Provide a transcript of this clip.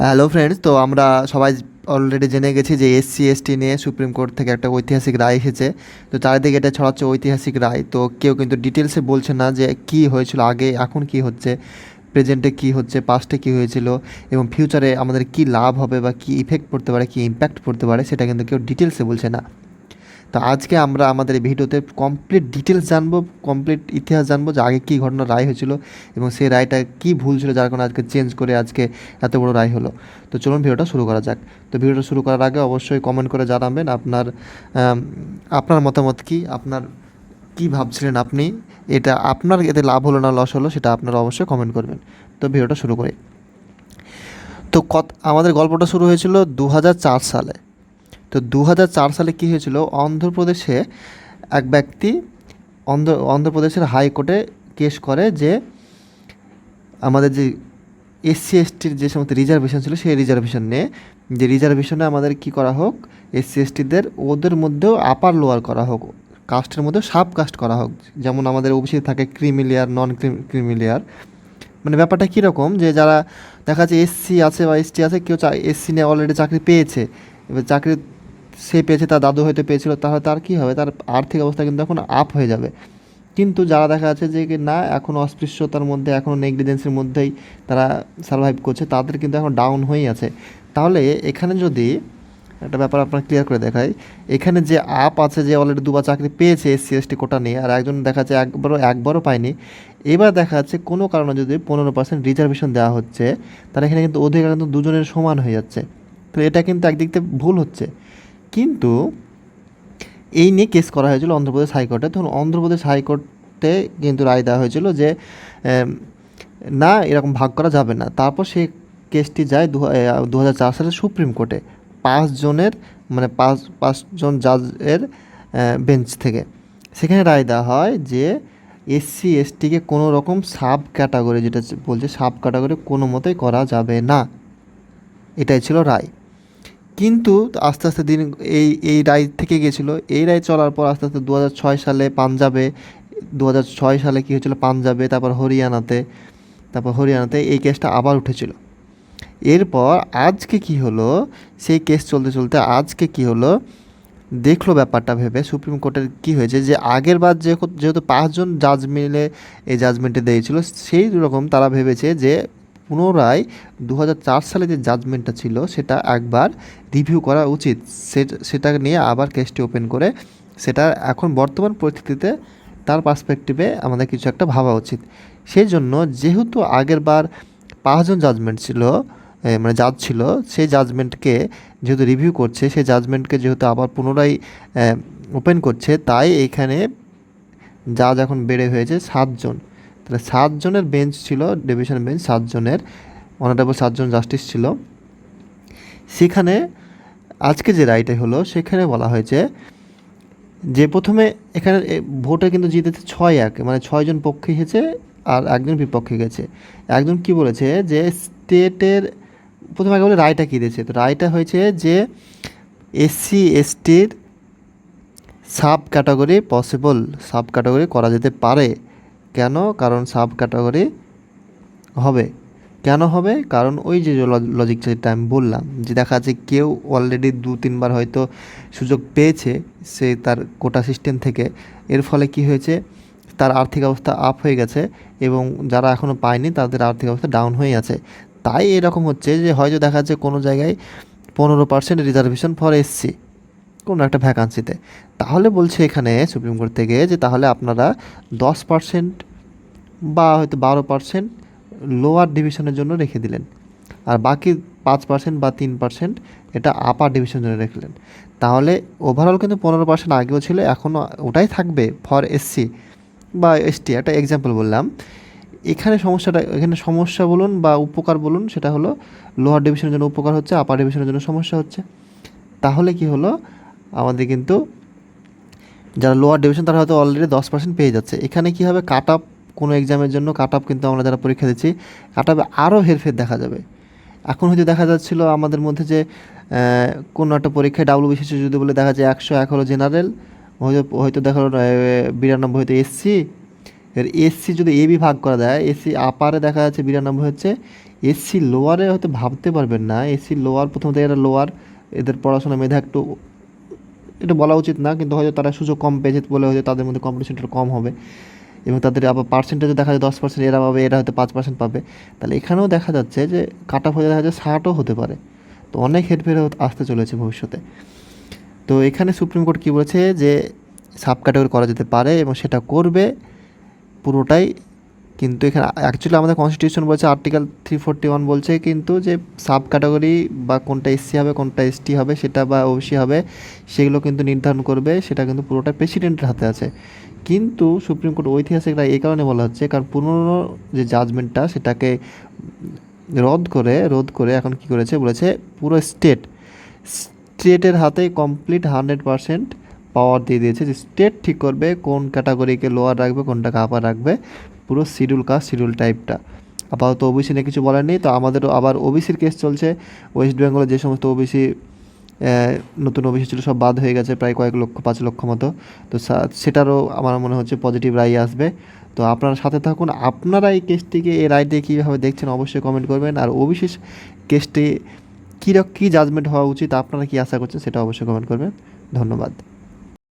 Hello friends তো আমরা সবাই অলরেডি জেনে গেছি যে এসসি এসটি নিয়ে সুপ্রিম কোর্ট থেকে একটা ঐতিহাসিক রায় এসেছে। তো চারিদিকে এটা ছড়াচ্ছে ঐতিহাসিক রায়। তো কেউ কিন্তু ডিটেলসে বলছে না যে কি হয়েছিল, আগে, এখন কি হচ্ছে প্রেজেন্টে কি হচ্ছে পাস্টে কি হয়েছিল এবং ফিউচারে আমাদের কি লাভ হবে বা কি ইফেক্ট পড়তে পারে, কি ইম্প্যাক্ট পড়তে পারে, সেটা কিন্তু কেউ ডিটেলসে বলছে না। তো আজকে আমরা আমাদের ভিডিওতে কমপ্লিট ডিটেলস জানব কমপ্লিট ইতিহাস জানব যে আগে কী ঘটনা রায় হয়েছিল এবং সেই রায়টা কী ভুল ছিল যার কারণে আজকে চেঞ্জ করে আজকে এত বড় রায় হলো। তো চলুন ভিডিওটা শুরু করা যাক। তো ভিডিওটা শুরু করার আগে অবশ্যই কমেন্ট করে জানাবেন আপনার আপনার মতামত কি, আপনার কি ভাবছিলেন আপনি, এটা আপনার এতে লাভ হলো না লস হলো সেটা আপনারা অবশ্যই কমেন্ট করবেন। তো ভিডিওটা শুরু করি। তো কত, আমাদের গল্পটা শুরু হয়েছিল দু হাজার চার সালে। তো দু হাজার চার সালে কী হয়েছিল? অন্ধ্রপ্রদেশে এক ব্যক্তি অন্ধ্র, অন্ধ্রপ্রদেশের হাইকোর্টে কেস করে যে আমাদের যে এসসি এসটির যে সমস্ত রিজার্ভেশন ছিল সেই রিজার্ভেশন নিয়ে। যে রিজার্ভেশনে আমাদের কি করা হোক এসসি এসটিদের ওদের মধ্যেও আপার লোয়ার করা হোক কাস্টের মধ্যেও সাব কাস্ট করা হোক। যেমন আমাদের ওবিসি থাকে ক্রিমিলিয়ার নন ক্রিমিলিয়ার মানে ব্যাপারটা কীরকম যে যারা দেখা যাচ্ছে এসসি আছে বা এসটি আছে, কেউ এসসি নিয়ে অলরেডি চাকরি পেয়েছে। এবার চাকরি সে পেয়েছে, তার দাদু হয়তো পেয়েছিল, তাহলে তার কী হবে? তার আর্থিক অবস্থা কিন্তু এখন আপ হয়ে যাবে। কিন্তু যারা দেখা যাচ্ছে যে না, এখন অস্পৃশ্যতার মধ্যে এখনও নেগলিজেন্সের মধ্যেই তারা সার্ভাইভ করছে, তাদের কিন্তু এখন ডাউন হয়েই আছে। তাহলে এখানে যদি একটা ব্যাপার আপনার ক্লিয়ার করে দেখাই, এখানে যে আপ আছে যে অলরেডি দুবার চাকরি পেয়েছে এসসি এসটি কোটা নিয়ে, আর একজন দেখা যাচ্ছে একবারও একবারও পায়নি, এবার দেখা যাচ্ছে কোনো কারণে যদি পনেরো পার্সেন্ট রিজার্ভেশন দেওয়া হচ্ছে, তাহলে এখানে কিন্তু অধিকার কিন্তু দুজনের সমান হয়ে যাচ্ছে। তো এটা কিন্তু একদিক থেকে ভুল হচ্ছে। কিন্তু এই নিয়ে কেস করা হয়েছিল অন্ধ্রপ্রদেশ হাইকোর্টে। তখন অন্ধ্রপ্রদেশ হাইকোর্টে কিন্তু রায় দেওয়া হয়েছিল যে না, এরকম ভাগ করা যাবে না। তারপর সেই কেসটি যায় দু হাজার চার সালে সুপ্রিম কোর্টে পাঁচজনের মানে পাঁচ পাঁচজন জাজের বেঞ্চ থেকে। সেখানে রায় দেওয়া হয় যে এসসি এসটিকে কোনো রকম সাব ক্যাটাগরি যেটা বলছে সাব ক্যাটাগরি কোনো মতেই করা যাবে না। এটাই ছিল রায়। কিন্তু আস্তে আস্তে দিন এই এই রায় থেকে গেছিল এই রায় চলার পর আস্তে আস্তে দু সালে পাঞ্জাবে দু সালে কী হয়েছিল পাঞ্জাবে, তারপর হরিয়ানাতে তারপর হরিয়ানাতে এই কেসটা আবার উঠেছিল। এরপর আজকে কি হলো, সেই কেস চলতে চলতে আজকে কি হলো, দেখল ব্যাপারটা ভেবে সুপ্রিম কোর্টের কি হয়েছে যে আগের বার যেহেতু পাঁচজন জাজ মিলে এই জাজমেন্টে দিয়েছিল, সেই রকম তারা ভেবেছে যে পুনরায় দু হাজার চার সালে যে জাজমেন্টটা ছিল, সেটা একবার রিভিউ করা উচিত। সেটা নিয়ে আবার কেসটি ওপেন করে, সেটা এখন বর্তমান পরিস্থিতিতে তার পার্সপেক্টিভে আমাদের কিছু একটা ভাবা উচিত। সেই জন্য যেহেতু আগের বার পাঁচজন জাজমেন্ট ছিল মানে জাজ ছিল, সেই জাজমেন্টকে যেহেতু রিভিউ করছে, সেই জাজমেন্টকে যেহেতু আবার পুনরায় ওপেন করছে, তাই এখানে জাজ এখন বেড়ে হয়েছে, সাতজন। তাহলে সাতজনের বেঞ্চ ছিল ডিভিশন বেঞ্চ সাতজনের অনারেবল সাতজন জাস্টিস ছিল। সেখানে, আজকে যে রায়টা হলো, সেখানে বলা হয়েছে যে প্রথমে এখানে ভোটে কিন্তু জিতেছে ছয় এক মানে ছয়জন পক্ষে গেছে আর একজন বিপক্ষে গেছে। একজন কি বলেছে যে স্টেটের, প্রথমে আগে বলে রায়টা কী দিয়েছে? তো রায়টা হয়েছে যে SC এসটির sub category possible sub category করা যেতে পারে। কেন? কারণ সাব ক্যাটাগরি হবে। কেন হবে? কারণ ওই যে লজিক যেটা আমি বললাম, যে দেখা যাচ্ছে কেউ অলরেডি দু, তিনবার হয়তো সুযোগ পেয়েছে, সে তার কোটা সিস্টেম থেকে। এর ফলে কি হয়েছে? তার আর্থিক অবস্থা আপ হয়ে গেছে এবং যারা এখনও পায়নি, তাদের আর্থিক অবস্থা ডাউন হয়ে আছে। তাই এরকম হচ্ছে যে হয়তো দেখা যাচ্ছে কোনো জায়গায় পনেরো পার্সেন্ট রিজার্ভেশন ফর এসসি কোনো একটা ভ্যাকান্সিতে তাহলে বলছে এখানে সুপ্রিম কোর্ট থেকে যে তাহলে আপনারা দশ পার্সেন্ট বা হয়তো বারো পার্সেন্ট লোয়ার ডিভিশনের জন্য রেখে দিলেন। আর বাকি পাঁচ পার্সেন্ট বা তিন পার্সেন্ট এটা আপার ডিভিশনের জন্য রাখলেন তাহলে ওভারঅল কিন্তু পনেরো পার্সেন্ট আগেও ছিল এখনও ওটাই থাকবে ফর এসসি বা এসটি একটা এক্সাম্পল বললাম। এখানে সমস্যাটা, এখানে সমস্যা বলুন বা উপকার বলুন, সেটা হলো লোয়ার ডিভিশনের জন্য উপকার হচ্ছে আপার ডিভিশনের জন্য সমস্যা হচ্ছে। তাহলে কি হলো? আমাদের কিন্তু যারা লোয়ার ডিভিশন তারা হয়তো অলরেডি দশ পার্সেন্ট পেয়ে যাচ্ছে। এখানে কী হবে? কাট আপ কোনো এক্সামের জন্য কাট আপ কিন্তু আমরা যারা পরীক্ষা দিচ্ছি কাট আপে আরও হেরফের দেখা যাবে। এখন হয়তো দেখা যাচ্ছিল আমাদের মধ্যে যে কোনো একটা পরীক্ষায় ডাব্লু বিশেষে যদি বলে দেখা যায় একশো এক হলো জেনারেল হয়তো হয়তো দেখা হলো বিরানব্বই হয়তো এসসি এর এসসি যদি এবি ভাগ করা যায় এসসি আপারে দেখা যাচ্ছে বিরানব্বই হচ্ছে এসসি লোয়ারে হয়তো ভাবতে পারবেন না। এসসি লোয়ার প্রথমত এরা লোয়ার এদের পড়াশোনা মেধা একটু এটা বলা উচিত না, কিন্তু হয়তো তারা সুযোগ কম পেয়েছে বলে হয়তো তাদের মধ্যে কম্পিটিশনটা কম হবে। এবং তাদের আবার পার্সেন্টেজে দেখা যায় দশ পার্সেন্ট এরা পাবে, এরা হয়তো পাঁচ পার্সেন্ট পাবে। তাহলে এখানেও দেখা যাচ্ছে যে কাট অফ হয়ে দেখা যাচ্ছে ষাটও হতে পারে। তো অনেক হেরফের আসতে চলেছে ভবিষ্যতে। তো এখানে সুপ্রিম কোর্ট কী বলেছে যে সাব ক্যাটাগরি করা যেতে পারে এবং সেটা করবে, পুরোটাই কিন্তু এখানে অ্যাকচুয়ালি আমাদের কনস্টিটিউশন বলছে আর্টিকেল থ্রি ফোরটি ওয়ান বলছে কিন্তু যে সাব ক্যাটাগরি বা কোনটা এসসি হবে, কোনটা এসটি হবে, সেটা বা ওবিসি হবে, সেগুলো কিন্তু নির্ধারণ করবে, সেটা কিন্তু পুরোটা প্রেসিডেন্টের হাতে আছে। কিন্তু সুপ্রিম কোর্ট ঐতিহাসিক রায় এই কারণে বলা হচ্ছে, কারণ পুরনো যে জাজমেন্টটা সেটাকে রদ করে রদ করে এখন কি করেছে? বলেছে পুরো স্টেট স্টেটের হাতে কমপ্লিট হান্ড্রেড পারসেন্ট পাওয়ার দিয়ে দিয়েছে যে স্টেট ঠিক করবে, কোন ক্যাটাগরিকে লোয়ার রাখবে কোনটাকে আপার রাখবে, পুরো শিডিউল কাস্ট শিডিউল টাইপটা আপাতত ওবিসি নিয়ে কিছু বলার নেই, তো আমাদেরও আবার ওবিসির কেস চলছে। ওয়েস্ট বেঙ্গলে যে সমস্ত ওবিসি নতুন ওবিসি ছিল, সব বাদ হয়ে গেছে প্রায় কয়েক লক্ষ, পাঁচ লক্ষ মতো। তো সেটারও আমার মনে হচ্ছে পজিটিভ রায় আসবে। তো আপনারা সাথে থাকুন। আপনারা এই কেসটিকে এই রায়টিকে কীভাবে দেখছেন অবশ্যই কমেন্ট করবেন। আর ওবিসি কেসটি কী কী জাজমেন্ট হওয়া উচিত, আপনারা কী আশা করছেন সেটা অবশ্যই কমেন্ট করবেন। ধন্যবাদ।